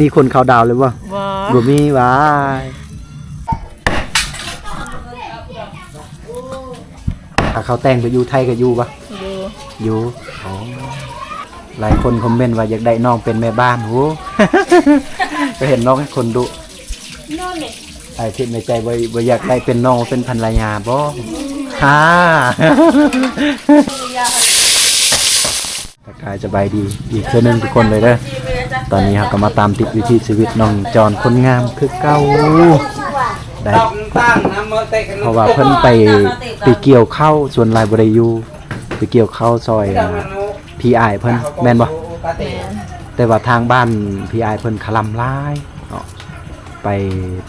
มีคนเขาดาวเลยบ่บ่บ่มีวายถ้าเขาแต่งไปอยู่ไทยก็อยู่ปะดูอยู่อ๋อหลายคนคอมเมนต์ว่าอยากได้น้องเป็นแม่บ้านโหก็เห็นน้องให้คนดุนอนนี่ไอ้คิดในใจว่าว่าอยากได้เป็นน้องเป็นภรรยาบ่ค่ะทักทายสบายดีอีกเทื่อหนึงทุกคนเลยเด้อ ตอนนี้เราก็มาตามติดวิถีชีวิตน้องจอนคนงามคือเก่าได้เพราะว่าเพิ่นไปไปเกี่ยวเข้าส่วนลายบ่ได้อยู่ไปเกี่ยวเข้าซอยพี่อเพิ่นแม่นบ่แต่ว่าทางบ้านพี่อเพิ่นขลำหลายไป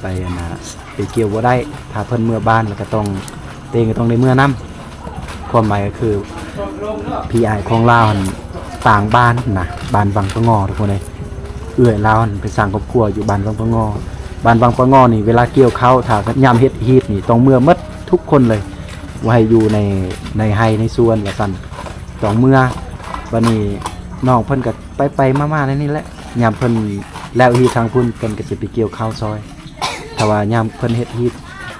ไปอันน่ะไปเกี่ยวบ่ได้ ถ้าเพิ่นเมื่อบ้านแล้วก็ต้องเตงก็ต้องได้เมื่อนํความหมายก็คือพี่อของลาวต่างบ้านนะบ้านบางปะงอทุกคนเลย เอื้อยลาวหั่นไปสร้างครอบครัวอยู่บ้านบางปะงอบ้านบางปะงอนี่เวลาเกี่ยวข้าวถ้ายามเฮ็ดฮีตนี่ต้องเมื่อหมดทุกคนเลยว่าให้อยู่ในในไฮในสวนว่าซั่นต้องเมื่อบัดนี้น้องเพิ่นก็ไปไปๆมาๆในนี่แหละยามเพิ่นแล้วฮีทางพุ่นเพิ่นก็สิไปเกี่ยวข้าวซอยถ้าว่ายามเพิ่นเฮ็ดฮีท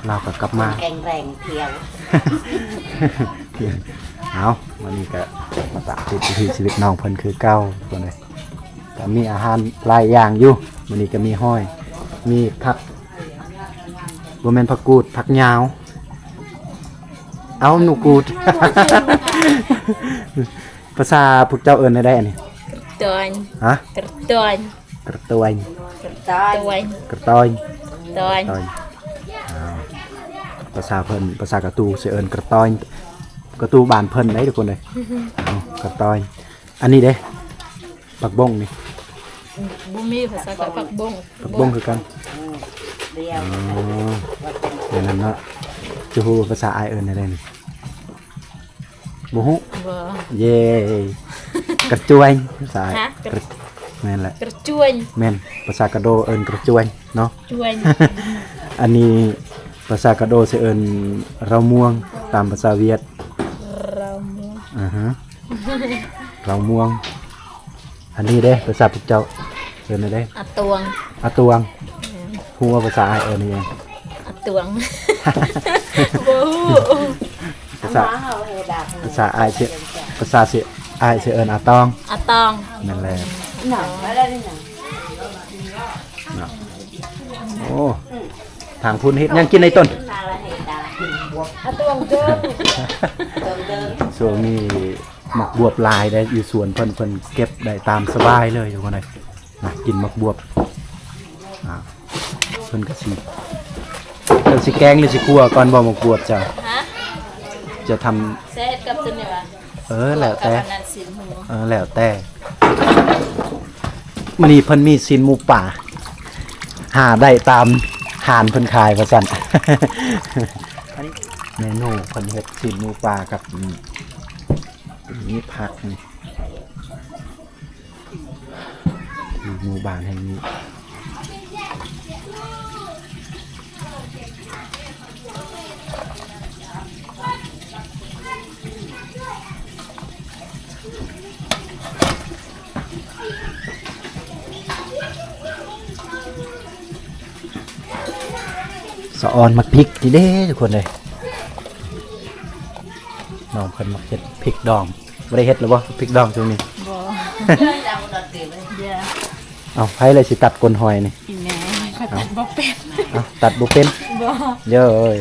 เราก็กลับมาแข็งแรงเที่ยว เอาวันนี้ก็มาตามติดวิถีชีวิตน้องเพิ่นคือเก่าคนเลย ก็มีอาหารหลายอย่างอยู่วันนี้ก็มีห้อย มีผักบ่แม่นผักกูดผักยาว เอาหนูกูด ภาษาพวกเจ้าเอิ้นได้ได้อันนี้ตอนฮะกระตอนกระตวยตายตวนกระตอยตอนกระตอยอ้าวภาษาเพิ่นภาษากระตูสิเอิ้นกระตอยกระตูบ้านเพิ่นได้ทุกคนเลยเอากระตอย อันนี้เด้ผักบงนี่ บ่มีภาษากับผักบงผักบงคือกันเดียวอ๋ออย่างนั้นเนาะจะฮู้ภาษาอายเอิ้นได้เลยนี่บ่ฮู้บ่เย่กระจวยภาษาฮะกระแม่นแหละกระจวนแม่นภาษากระโดเอิ้นกระจวยเนาะจวนอันนี้ภาษากระโดสิเอิ้นเราม่วงตามภาษาเวียดเราม่วงอ่าฮะเราม่วง อันนี้เด้ภาษาพวกเจ้า เอิ้นได้อะตวงอาตวงฮู้ว่าภาษาอายเอิ้นนี่ยังอะตวงบ่ฮู้ภาษามาเอาเฮดาภาษาอายสิภาษาสิอายสิเอิ้นอาตองอะตองนั่นแหละหนังมาได้หนังเนาะโอ้ทางพุ่นเฮ็ดยังกินในต้นมาละเฮดาอะตวงเด้อเดิมเดิมช่วงนี้หมักบวบหลายได้อยู่สวนเพิ่นเพิ่นเก็บได้ตามสบายเลยทุกคนเลย นะกินหมักบวบอ่าเพิ่นก็สิเพิ่นสิแกงหรือสิคั่วก่อนบ่หมักบวบเจ้าฮะจะทำเซตกับตัวนี้ว่ะเออแล้วแต่ กับอันนั้นสินหูเออแล้วแต่มื้อนี้เพิ่นมีสินหมูป่า หาได้ตามหานเพิ่นขายว่าซั่นอันนี้เมนูเพิ่นเฮ็ดสินหมูป่ากับนี่นี่ผักนี่ หมู่บ้านแห่งนี้สะออนมักพริกนี่เด้ทุกคนเลยน้องเพิ่นมักเฮ็ดพริกดองบ่ได้เฮ็ดหรือบ่พริกดองช่วงนี้บ่ดาวดอด เดียวเลยเดี๋ยวเอาไผเลยสิตัดกลหอยนี่อีแม่เขาตัดบ่เป็นเอาตัดบ่เป็นบ่เยอะเอ้ย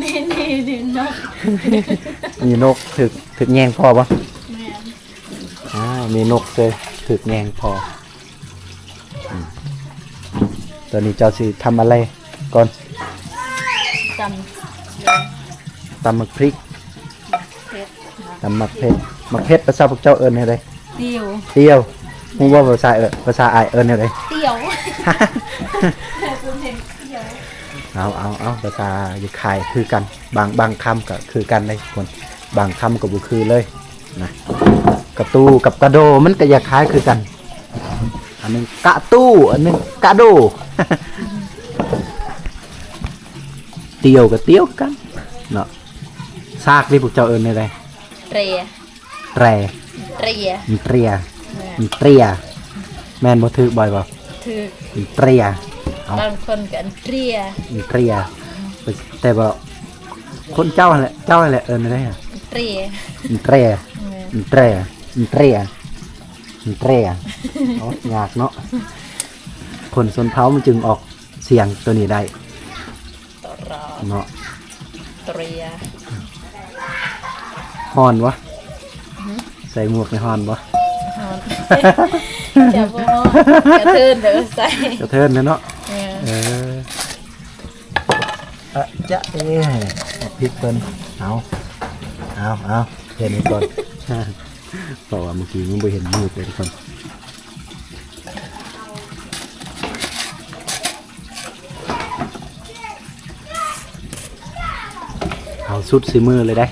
นี่นี่นี่เนาะมีนกถึกถึกแยงพอบ่แม่นอ่ามีนกเลยถึกแยงพออืมตอนนี้เจ้าสิทำอะไรก่อนจำตำมักพริกเพชรตำมักเผ็ดมักเผ็ดภาษาพวกเจ้าเอิ้นให้ไดเตียวเตี้ยว ฮู้ว่าภาษาเอิ้นภาษาอายเอิ้นให้ไดเตียวเอาเอาเอาภาษาอยู่ขายคือกัน บางบางคำก็คือกันเลยคนบางคำก็บ่คือเลยนะกระตูกับกระโดมันก็อยากคล้ายคือกัน อันหนึงกะตู้อันหนึงกะโดเตียวกับเตียวกันเนาะซากที่พวกเจ้าเอิ้นอะไรเตรียแตรเตรียมีเตรี ยแม่นมีเตรีย แม่นบ่ถือบ่อยบ่ถืออินเตรียเอาบางคนก็อันเปรียอินเตรีย แต่บ่คนเจ้าหั่นแหละเจ้าหั่นแหละเอิ้นได้อะอันเปรียอินเตรียแม่นอินเตรียอินเตรียอินเตรียเอายากเนาะคนสนเผามันจึงออกเสียงตัวนี้ได้ตรอเนาะเตรียฮอนวะใส่หมวกในฮอนวะฮอน จะบ่ฮอนกระเทินเด้อใส่กระเทินเนาะแม่นเอออะจะเอ้เอาพริกเพิ่นเอาเอาเอาเห็นก่อนเพราะว่าเมื่อกี้มันไม่เห็นมืดเลยทุกคนเอาสุดสีมือเลยได้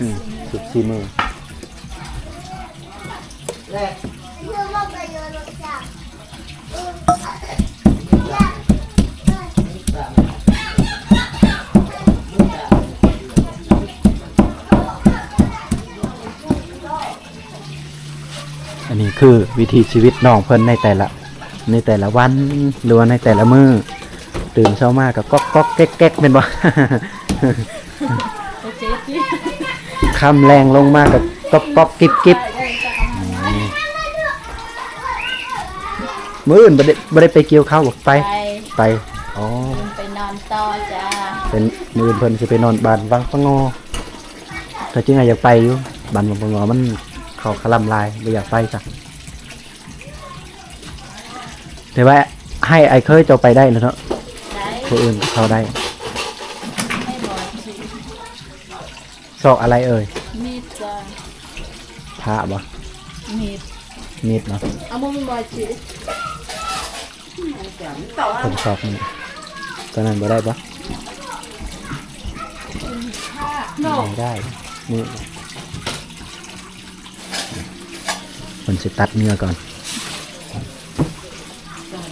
อืมสุดสีมือ อันนี้คือวิถีชีวิตน้องเพิ่นในแต่ละ ในแต่ละวันหรือว่าในแต่ละมือตื่นเช้ามาก็ก๊อกก๊อกแก๊กแก๊กเป็นบ่โอเคจิคำแรงลงมาก็ก๊อกก๊อกกิ๊บกิ๊บ มื้ออื่นบ่ได้บ่ได้ไปเกี่ยวข้าวบ่ไป ไปไป อ๋อ ไปนอนต่อจ้าเป็นมื้ออื่นเพิ่นสิไปนอนบ้านวังปะงอแต่จริงอะอยากไปอยู่บ้านวังปะงอมันเขาคลำลายบ่อยากไปจ้ะแต่ว่าให้ไอ้เคยเจ้าไปได้แล้วเนาะได้คนอื่นเขาได้ไม่บอกสิซอกอะไรเอ่ยมีดจ้าพระบ่มีดมีดเนาะเอาบ่มีบอกสิ คนซอกนี่ตอนนั้นบ่ได้บ่ไม่ได้ นี่คนสิตัดเนื้อก่อน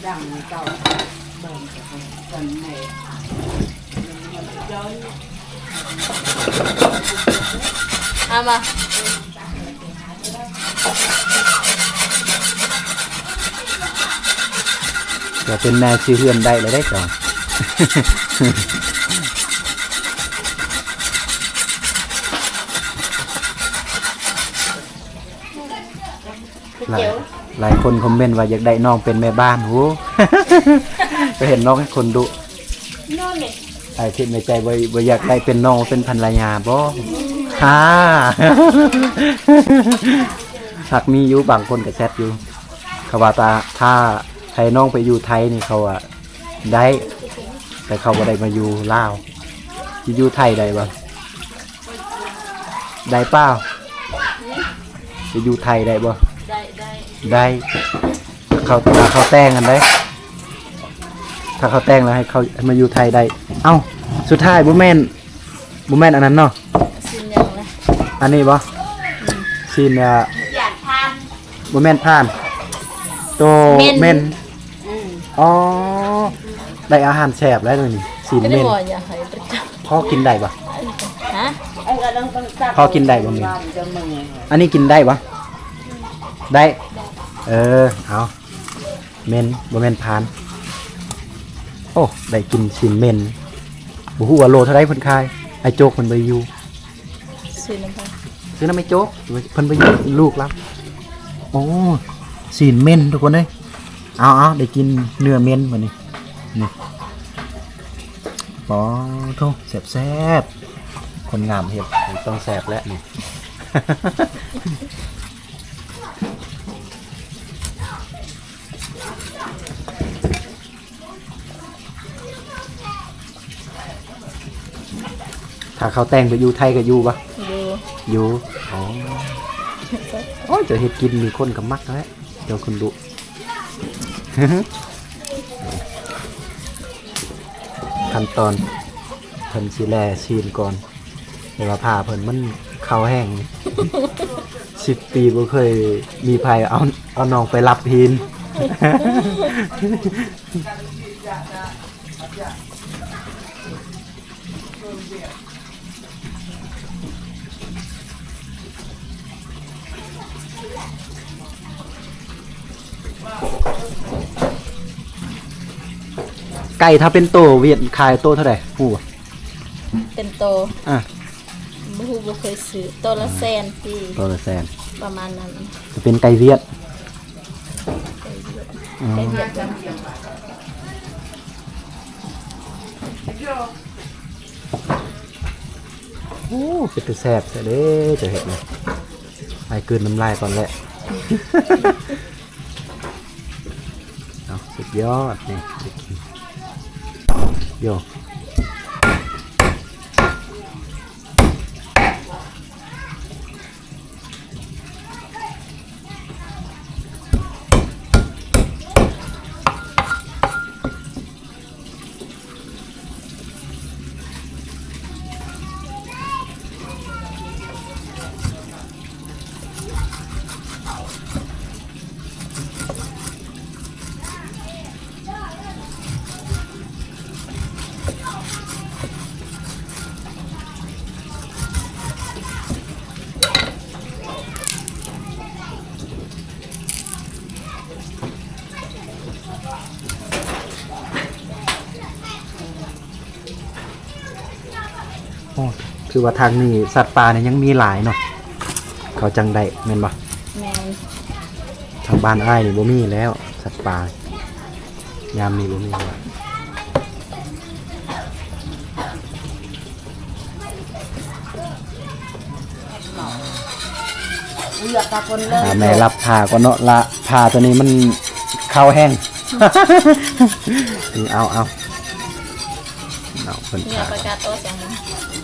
ดังเก่าเบิ่งกันในเอามา จะเป็นนายชื่อเฮือนได้เลยได้จ้ะหลายหลายคนคอมเมนต์ว่าอยากได้น้องเป็นแม่บ้านโหก็เห็นน้องให้คนดุนอนนี่ไอ้คิดในใจว่าว่าอยากได้เป็นน้องเป็นภรรยาบ่ฮ่าหากมีอยู่บางคนก็แซดอยู่เขาว่าตาถ้า ไทยน้องไปอยู่ไทยนี่เขาอะได้ แต่เขาบ่ได้มาอยู่ลาวอยู่ไทยได้บ่ได้เปล่าจะอยู่ไทยได้บ่ได้ได้ได้เขาถ้าเขาแต่งกันได้ ถ้าเขาแต่งแล้วให้เขามาอยู่ไทยได้ เอ้าสุดท้ายบุแมนบุแมนอันนั้นเนาะสินยังนะอันนี้บ่ซีนอะอยากทานบุแมนผ่าน โตเมน อืมอ๋อ ได้อาหารแซ่บแล้วนี่ซีนก็เมได้นบอกอย่าให้ประจพอกินได้ปะำฮะไอ้ก็ต้องต้องตัดพอกินได้บ่มีจะมึงอันนี้กินได้ปะได้ เออ เอาเมนบุแมนผ่าน โอ้ ได้กินซีนเมนบุฮู้ว่าโลเท่าไรเพิ่นขาย ไอ้โจกเพิ่นไปอยู่สินน้ำตาลซื้อน้ำไม่โจ๊กเพิ่นไปอยู่ลูกแล้วโอ้สีนเม่นทุกคนเลย เอาเอาได้กินเนื้อเม่นวันนี้นี่ปอโทแซ่บแซ่บๆคนงามเห็ดต้องแซ่บแล้วนี่ถ้าเขาแต่งไปอยู่ไทยก็อยู่ปะดูอยู่ อ๋อโอ้ยเจะเห็ดกินมีคนกับมักแล้วเดี๋ยวคนดุ ขั้นตอนเพิ่นสิแลซีนก่อนเดี๋ยวว่าผ้าเพิ่นมันเข้าแห้ง สิบปีบ่เคยมีภัยเอาเอาน้องไปรับพีนอ ไก่ถ้าเป็นโตเวียดขายโตเท่าไหร่ฮู้บ่เป็นโตอะบ่ฮู้บ่เคยซื้อโตละแสนปีโตละแสนประมาณนั้นจะเป็นไก่เวียดอ๋อไปเวียดกันโอ้เป็นตาแซ่บซะเด้จะเห็ดเลยไปกลืนน้ำลายก่อนแหละเอาสุดยอดนี่ ไคือว่าทางนี้สัตว์ป่าเนี่ยยังมีหลายเนาะเขาจังได้แม่นบ่แม่นทางบ้านอ้ายนี่บ่มีแล้ว สัตว์ป่ายามนี้บ่มีแล้วเลือกตาคนเลยอ่าแม่รับผ่าก่อนเนาะละผ่าตัวนี้มันเข้าแห้ง นี่เอาเอาเอาเพิ่นเนี่ยผ่าประกาศโตเสียงมัน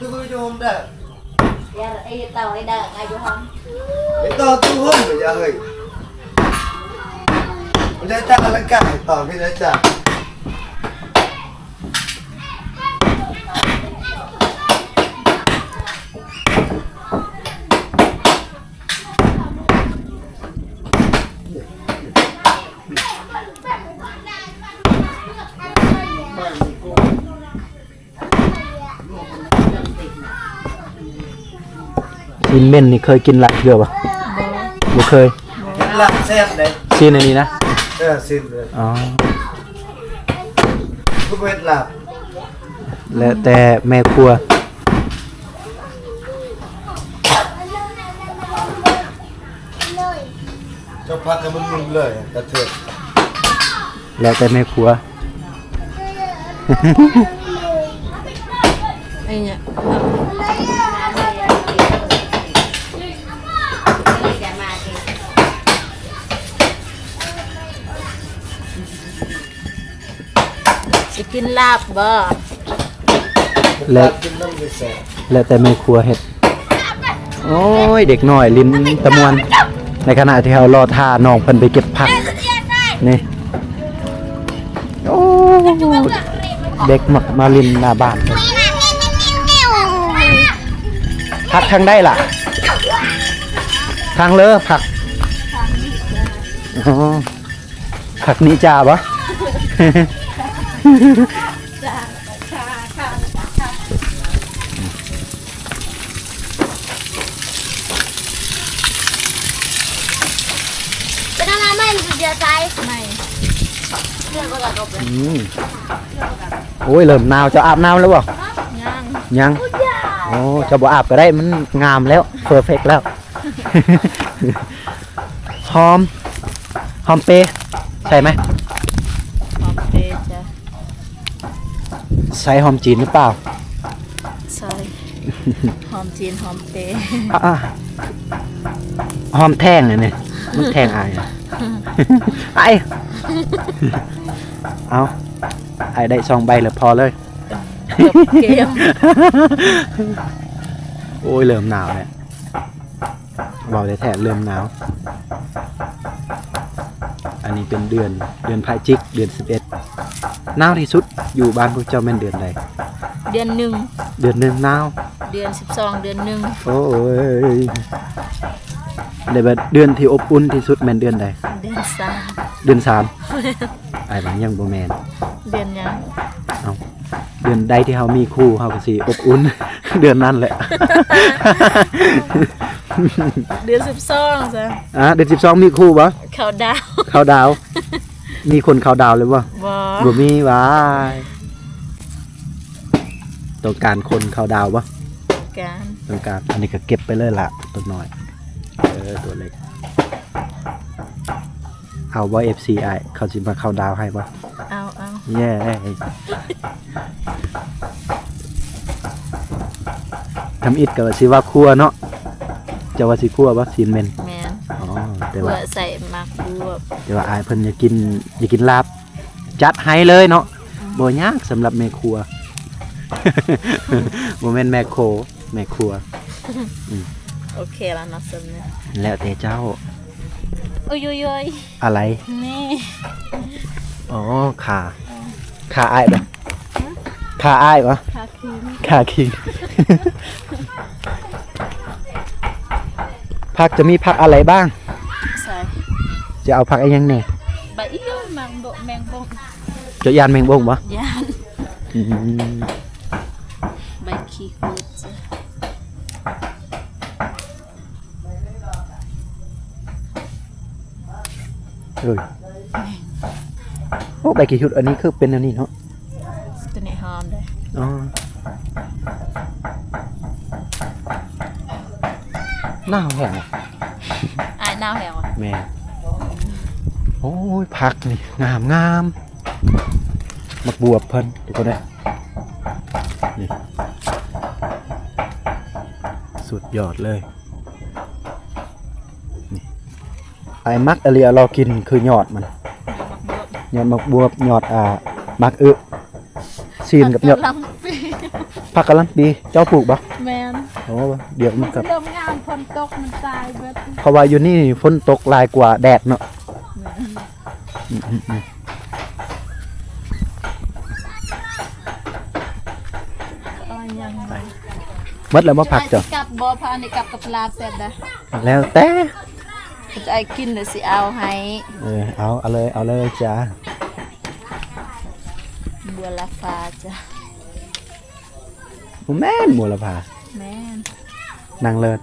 tôi vui cho hôm đó อย่าไอ้เต่าไอ้ดาอายุห้อง để to tu hôm rồi giờ hơi để ta là cả tỏ cái đấy chả กินเม่นนี่เคยกินหลายเทื่อป่ะบ่เคย làm xem đấy ซีนอันนี้นะ đây là xin rồi อ๋อ không biết làm แล้วแต่แม่ครัว cho phát cái mông mông lời cả thuyền แล้วแต่แม่ครัว ไอ้เนี่ย สิกินลาบบ่ Lệ. làm trên năm người sẽ แล้วแต่แม่ครัวเฮ็ด โอ้ย เด็กน้อยลิ้นตะมวน ในขณะที่เรารอท่าน้องเพิ่นไปเก็บผัก นี่ โอ้เด็กมามาลินหน้าบ้านเพิ่นผักทางได้ล่ะ ทางเลอผักอ๋อผักนี้จ้าปะ เป็นอะไรไม่รู้เดียวใจไม่อืมโอ้ยเริ่มหนาวจะอาบน้ำแล้วบ่ย่างยัง โอ้จะบ่อาบก็ได้มันงามแล้วเพอร์เฟกแล้วหอมหอมเปรย์ใช่ไหมหอมเปรย์จ้ะใส่หอมจีนหรือเปล่า ใช่หอมจีนหอมเปรย์อะหอมแท่งเลยเนี่ยมันแท่งอายอะไอ้เอาไอ้ได้สองใบแล้วพอเลยจบ เกมโอ้ยเริ่มหนาวแล้วบอกได้แท้ๆเริ่มหนาว อันนี้เป็นเดือนเดือนพฤศจิก เดือนสิบเอ็ดหนาวที่สุดอยู่บ้านพวกเจ้าแม่นเดือนใดเดือนหนึ่งเดือนหนึ่งหนาวเดือนสิบสองเดือนหนึ่งโอ้ยเดี๋ยวเดือนที่อบอุ่นที่สุดแม่นเดือนใดเดือนสามเดือนสามไอ้บางยังบ่แมนเดือนยังเดือนใดที่เฮามีคู่เฮาก็สิอบอุ่น เดือนนั้นแหละ เดือนสิบสองจ้ะอะเดือนสิบสองมีคู่ปะเขาดาวเขาดาว มีคนเขาดาวเลยปะบอบ่มีวายต้องการคนเขาดาวปะการต้องการอันนี้ก็เก็บไปเลยล่ะตัวน้อย เออตัวเล็ก เอาว่า FCI เขาสิมาเขาดาวให้ปะเอาเอาแย่ทำอิดกับสิว่าครัวเนาะจะว่าสิครัวว่าซีนเมนแมนอ๋อแต่เพื่ว่าอใส่หมักบวบแต่ว่าอายเพิ่นอยากกินอยากกินลาบ จัดให้เลยเนาะบ่ยากสำหรับแม่ครัวบ่แม่นแม่โคแม่ครัว โอเคแล้วเนาะสำเนียงแล้วแต่เจ้า โอ้ยโอ้ยโอ้ยอะไร นี่อ๋อขาขาอายปะขาอายปะคาคืนขาคิงผักจะมีผักอะไรบ้าง ใส่จะเอาผักอะไรยังแหน่ใบอี้ยมังโบแมงบงจะยานแมงบงปะยาน อืม ใบขี้คูดจ้ะ เอ้ยโอ้ใบกี่ชุดอันนี้คือเป็นอันนี้เนาะตัวนี้หอมเลยอ๋อหน้าแห้งอะอายหน้าวแหวอะแม่โอ้ยผักนี่งามงามมักบวบเพิ่นทุกคนได้นี่สุดยอดเลย ไอ้มักอะเลียเรากินคือยอดมันยอดมักบวบยอดอ่ามักอึซีนกับยอดลำปีผักกะหล่ำปีเจ้าปลูกปะแมนโอ้เดี๋ยวมันกับเริ่มงามฝนตกมันตายเบิดเพราะว่าอยู่นี่ฝนตกหลายกว่าแดดเนาะอืมอืมอืมตอนยังหมดแล้วมาผักจ้ะจะกับบอพาในกับกับปลาเสร็จนะแล้วแต่ จะไอ้กินหรือสิเอาให้เออเอาเอาเลยเอาเลยจ้าบัวละฟ้าจ้ะผมแม่นบัวละพาแม่นนางเลิศ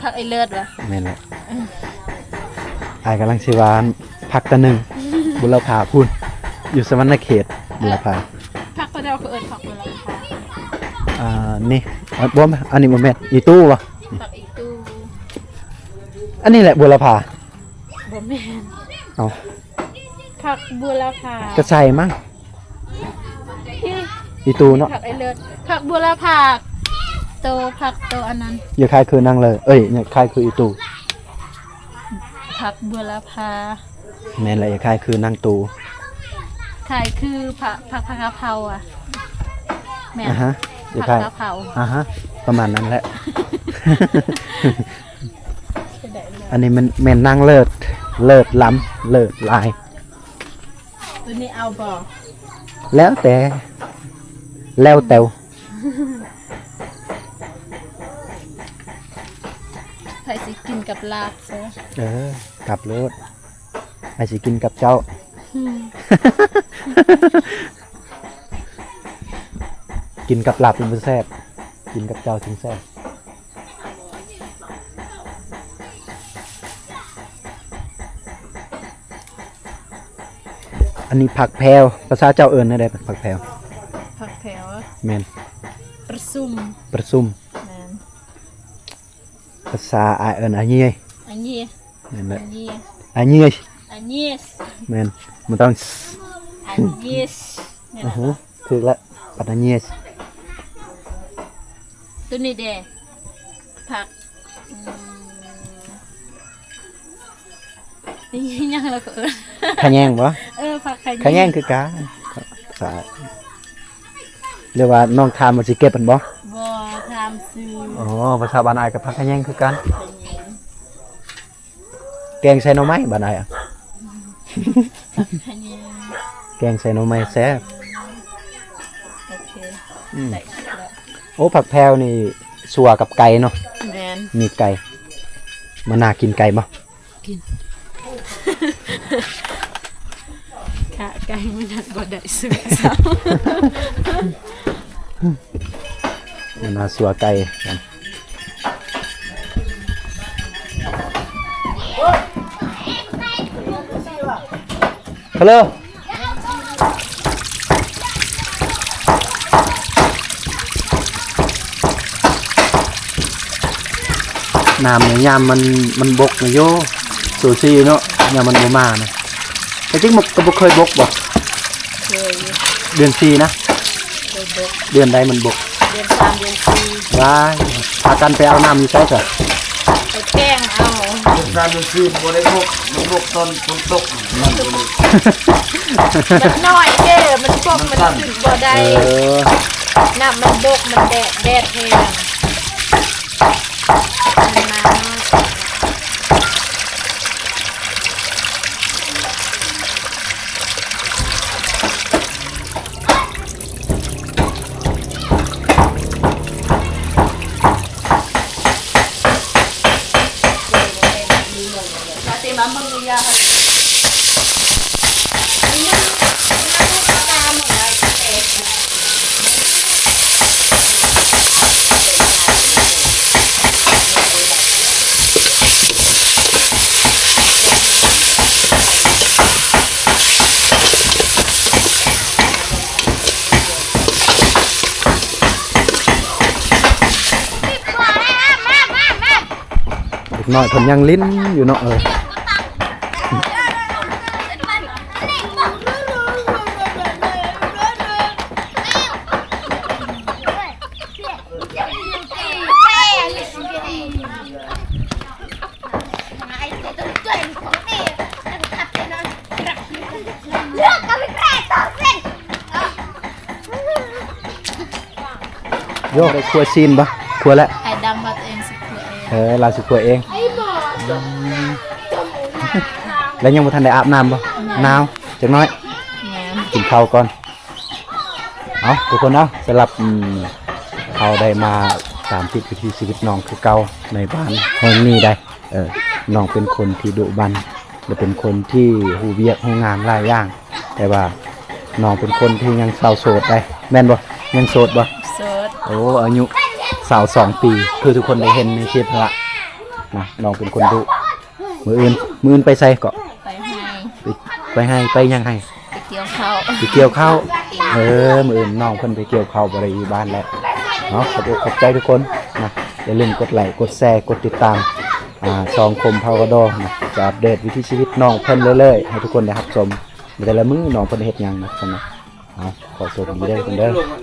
พักไอ้เลิศวะแม่นแหละอายกำลังสิวานผักตะหนึ่งบุรพาพูนอยู่สวรรณเขตบุรพาพักก็เดียวก็เอิญพักบัวละฟ้าอ่านี่อะบ่แม่นอันนี้บ่แม่นอีตู้วะพักอีตู้ อันนี้แหละบุรพาบ่แม่นเอาพักบัวละฟ้ากระใส่มั้งที่อีตู้เนาะพักไอ้เลิศพักบัวละผักโตพักโตอันนั้นอย่าคายคือนางเลย เอ้ยอย่าคายคืออีตู้พักบัวละพาแม่นแหละอย่าคายคือนางตูขายคือผักผักผักกะเพราอะแม่นอะฮะอย่าผักคายกะเพราอะฮะประมาณนั้นแหละจะได้เลย อันนี้มันแม่นนางเลิศเลิศล้ำเลิศลาย ตัวนี้เอาบ่แล้วแต่แล้วแต่วใครสิกินกับลาบซะเออกลับรถไอสิกินกับเจ้า กินกับหลับเป็นแซ่บกินกับเจ้าถึงแซ่บ อันนี้ผักแพรวภาษาเจ้าเอิญได้ผักแพรวผักแถวแมนประซุ่มประซุ่มแม่นภาษาอายเอิญอาเยี่ยอันนี้แมนเลอัยนนี้อาเยี่ยอันนี้แมนมันต้องอันนี้แม่นอือฮะถึกละปัตตานียตัวนี้เด้ผักอืม นี่ยังแล้วก็เออขะแยงบ่เออผักขะขะแยงคือกันสาเรียกว่าน้องทามมันสิเก็บมันบ่บ่ทำซื้ออ๋อภาษาบ้านอายกับพักขะแยงคือกันแกงใส่หน่อไม้บ้านอายอะขะแยงแกงใส่หน่อไม้แซ่บโอเคอืมใส่แล้วโอ้ผักแพรวนี่สัวกับไก่เนาะแมนมีไก่มาน่ากินไก่บ่ ค่ะไก่มันนัดบ่ได้ซื้อซ้มาน่าสัวไก่กันฮัลโหลน้ำเนี่ยยามมันมันบกนะโย สูซีเนาะยามมันบ่มานะแต่จริงมันก็บ่เคยบกบ่ำเคยเดือนสี่นะเคยบกเดือนใดมันบกเดือนสามเดือนสี่ได้พากันไปเอาน้ำอยู่ใช่จ้ะไปแกล้งเอาเป็นการมันซีบ่ได้พกมันพกตอนฝนตกมันบ่ได้จักหน่อยเด้อมันบกมันขึ้นบ่ได้เออน้ำมันบกมันแดดแดดแห้งมันมา เด็กน้อยเพิ่นยังลิ้นอยู่เนาะเออโยได้ครัวซีนบ่ครัวแล้วไอ้ดำมาตัวเองสิเพื่อเอง เออเราสิครัวเอง แล้วยังบ่ทันได้อาบน้ำบ่หนาวจักหน้อยแหนกินข้าวก่อน เอาทุกคนเอาสำหรับอืมเขาได้มาตามติดวิถีชีวิตน้องคือเก่าในบ้านแห่งนี้ได้เออน้องเป็นคนที่ดุบันและเป็นคนที่หูเวียกหูงานหลายอย่าง แต่ว่าน้องเป็นคนที่ยังสาวโสดได้ แม่นบ่ยังโสดบ่ โสดโอ้อายุสาวสองปี คือทุกคนได้เห็นในคลิปละนะน้องเป็นคนดุมืออื่นมืออื่นไปใส่เกาะ ไปให้ไปไปให้ไปยังให้ไปเกี่ยวข้าวไปเกี่ยวข้าวเออมืออื่นน้องเพิ่นไปเกี่ยวข้าวบริบ้านแล้วเนาะขอบอกขอบใจทุกคนนะอย่าลืมกดไลค์กดแชร์กดติดตามอ่าซองคมพาวกระดอนะจะอัปเดตวิถีชีวิตน้องเพิ่นเรื่อยๆให้ทุกคนได้รับชมในแต่ละมื้อน้องเพิ่นเฮ็ดหยังนะคนนะเอาขอสวัสดีเด้อทุกคนเด้อลงอะ